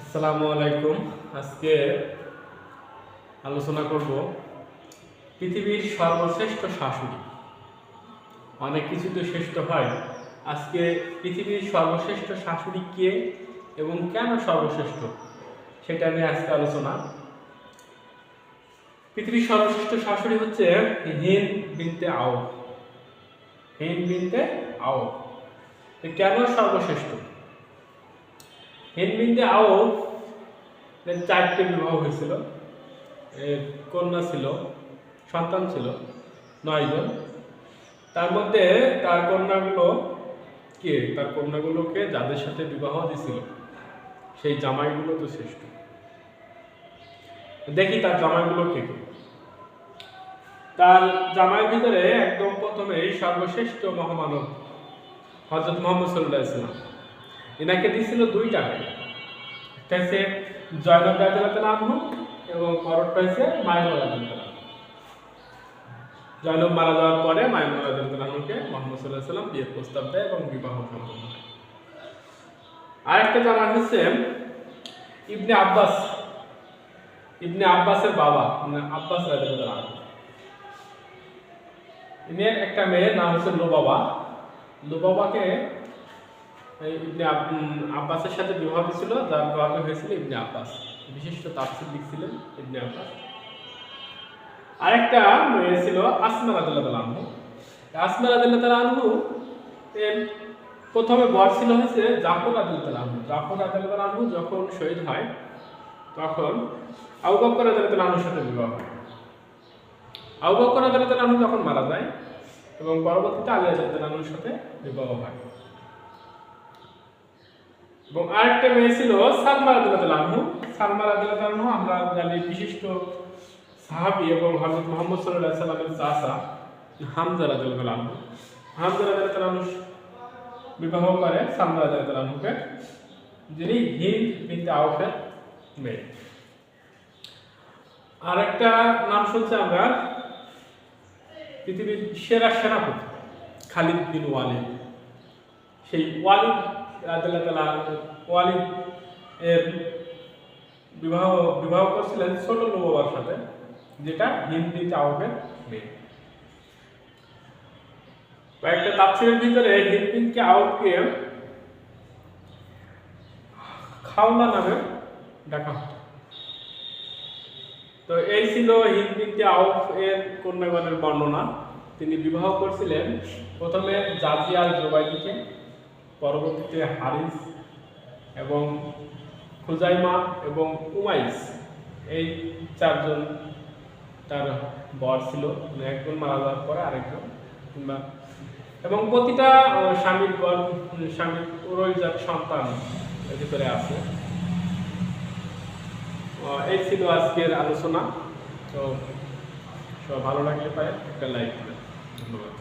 আসসালামু আলাইকুম। আজকে আলোচনা করব পৃথিবীর সর্বশ্রেষ্ঠ শাশুড়ি অনেক কিছু তো শ্রেষ্ঠ হয়। আজকে পৃথিবীর সর্বশ্রেষ্ঠ শাশুড়ি কে এবং কেন সর্বশ্রেষ্ঠ সেটা নিয়ে আজকে আলোচনা। পৃথিবীর সর্বশ্রেষ্ঠ শাশুড়ি হচ্ছে হিন বিনতে আও হিন বিনতে আও কেন সর্বশ্রেষ্ঠ? হিনবিন্দে এর চারটে বিবাহ হয়েছিল। কন্যা ছিল, সন্তান ছিল নয়জন তার মধ্যে তার কন্যাগুলো কে? তার কন্যাগুলোকে যাদের সাথে বিবাহ দিছিল সেই জামাইগুলো তো শ্রেষ্ঠ। দেখি তার জামাইগুলো কে কে? তার জামাইয়ের ভিতরে একদম প্রথমে সর্বশ্রেষ্ঠ মহামানব হজরত মোহাম্মদ সাল্লাহ ইসলাম এনাকে দিয়েছিল দুইটা মেয়ে একটা হচ্ছে জয়নব রাজু এবং পরটা হচ্ছে মাইনুল রাজু জয়নব মারা যাওয়ার পরে মাইনুল রাজুকে মোহাম্মদ সাল্লাহ সাল্লাম বিয়ের প্রস্তাব দেয় এবং বিবাহ সম্পন্ন হয়। আরেকটা জানা হচ্ছে ইবনে আব্বাস। ইবনে আব্বাসের বাবা মানে আব্বাস রাজু ইনের একটা মেয়ের নাম হচ্ছে লোবাবা। লোবাবাকে ইবনে আব- আব্বাসের সাথে বিবাহ ছিল যার বিবাহ হয়েছিল ইবনে আব্বাস। বিশিষ্ট তাফসির লিখছিলেন ইবনে আব্বাস। আরেকটা মেয়ে ছিল আসমা রাদিল্লাহ আনহু। আসমা রাদিল্লাহ আনহু প্রথমে বর ছিল হয়েছে জাফর রাদিল্লাহ আনহু। জাফর রাদিল্লাহ আনহু যখন শহীদ হয়, তখন আবু বকর রাদিল্লাহ আনহুর সাথে বিবাহ হয়। আবু বকর রাদিল্লাহ আনহু যখন মারা যায় এবং পরবর্তীতে আলী রাদিল্লাহ আনহুর সাথে বিবাহ হয়। এবং আরেকটা মেয়ে ছিল সালমা রাদিয়াল্লাহু আনহু। সালমা রাদিয়াল্লাহু আনহু আমরা জানি বিশিষ্ট সাহাবি এবং হযরত মোহাম্মদ আলাইহি সাল্লামের চাচা হামজা রাদিয়াল্লাহু আনহু। হামজা রাদিয়াল্লাহু আনহু বিবাহ করে সালমা রাদিয়াল্লাহু আনহুকে, যিনি হিন্দ বিনতে আউফের মেয়ে। আরেকটা নাম শুনছি আমরা, পৃথিবীর সেরা সেনাপতি খালিদ বিন ওয়ালিদ। সেই ওয়ালিদ রাদিয়াল্লাহু তাআলা আনহু, ওয়ালিদ এর বিবাহ বিবাহ করছিলেন ছোট নবাবার সাথে যেটা হিন্দি চাওকের মেয়ে। কয়েকটা তাফসিরের ভিতরে হিন্দিনকে আউটকে খাওলা নামে ডাকা হতো। তো এই ছিল হিন্দিনকে আউফ এর কন্যাগণের বর্ণনা। তিনি বিবাহ করছিলেন প্রথমে জাজিয়াল জোবাইদিকে পরবর্তীতে হারিস এবং খুজাইমা এবং উমাইস, এই চারজন তার বর ছিল। মানে একজন মারা যাওয়ার পরে আরেকজন কিংবা এবং প্রতিটা স্বামীর বর, স্বামীর যার সন্তান ভিতরে আছে। এই ছিল আজকের আলোচনা। তো সব ভালো লাগলে পায় একটা লাইক ধন্যবাদ।